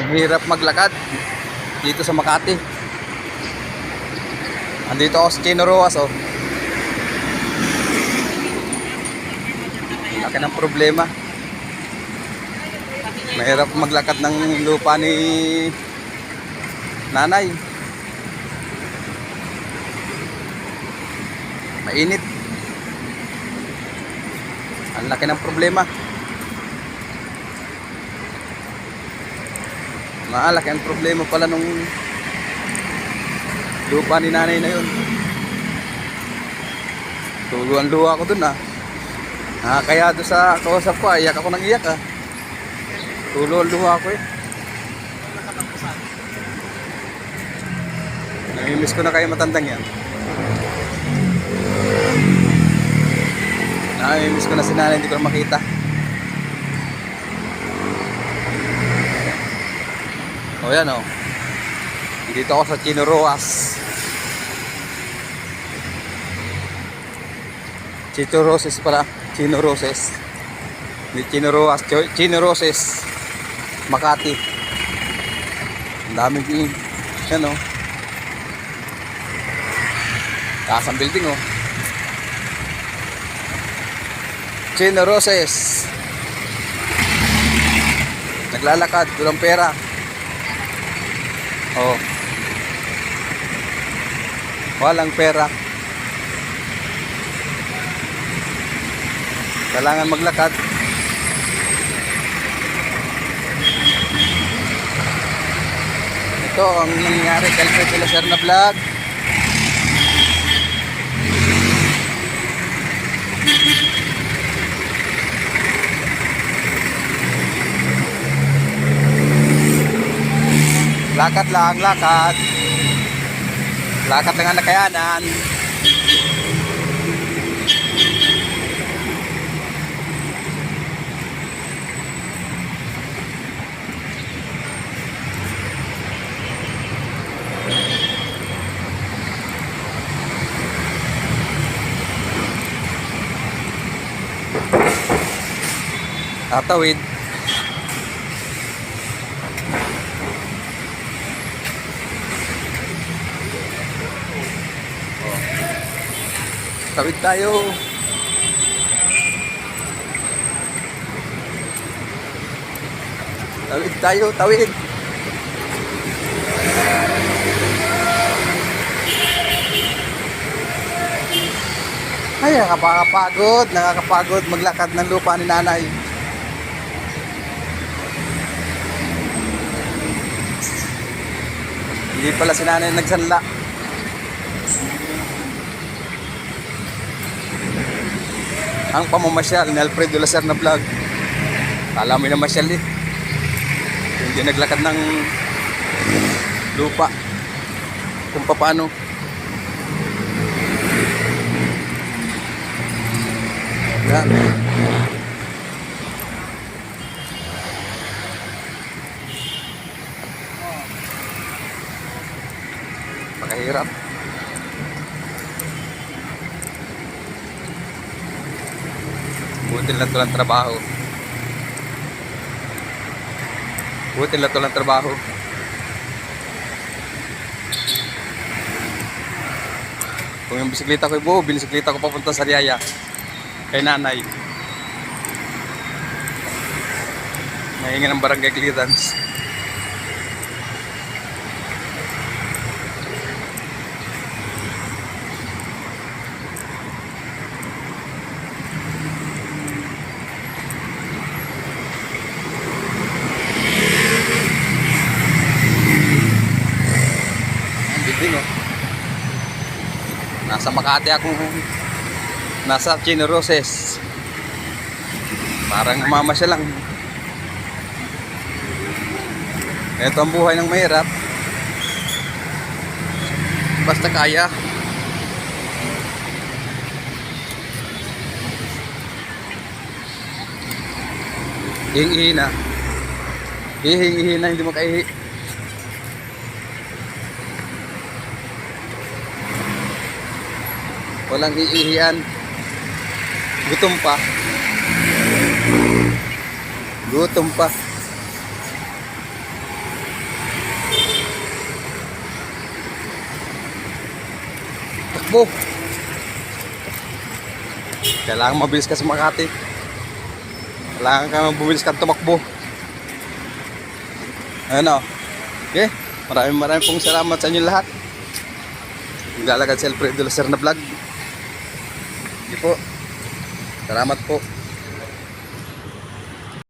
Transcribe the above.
Ang hirap maglakad dito sa Makati. Andito ako sa Chino Roas oh. Laki ng problema. Mahirap maglakad ng lupa ni nanay. Mainit. Ang laki ng problema. Maalaki ang problema pala nung lupa ni nanay na yun. Tuluan luha ko dun ah. Ah, kaya doon sa kausap ko, iyak ako ng iyak ah. Tuluan luha ko eh. Namimiss ko na kayo matandang yan. Namimiss ko na si nanay, hindi ko na makita. O yan o. Dito ako sa. Chino Roses pala. Chino Roses. Hindi Chino Roas. Ch- Chino Roses. Makati. Ang daming tingin. Yan o. Taas building o. Chino Roses. Naglalakad. Walang pera. Oh. Walang pera. Kailangan maglakad. Ito ang nangyayari kay Alfred Elacer na vlog. Lakad lang, lakad. Lakad lang ang nakayanan. Tatawid. Tawid tayo. Tawid tayo, tawid. Ay, nakakapagod, nakakapagod maglakad ng lupa ni nanay. Hindi pala si nanay nagsanla. Ang pamamasyal ni Alfredo Lacer na vlog. Kala mo na masyal eh. Hindi naglakad ng lupa. Kung paano. Yan. Pakahirap. Buti lang to lang trabaho. Buti lang to lang trabaho. Kung yung bisikleta ko ibuo, bisikleta ko papunta sa Riyaya. Kay nanay. Nahinga ng barangay clearance. Ang building oh. Nasa Makati ako. Nasa Chino Roses. Parang mama siya lang. Ito ang buhay ng mahirap. Basta kaya. Hing-ihi na. Hihing-ihi na, hindi mo walang iihian. Gutom pa. Gutom pa. Takbo. Kailangan mabilis ka sa Makati. Kailangan ka mabilis ka tumakbo. Ano? Okay. Maraming maraming pong salamat sa inyo lahat. Naglalagad si Alfredo Lacer na vlog. Sige po. Salamat po.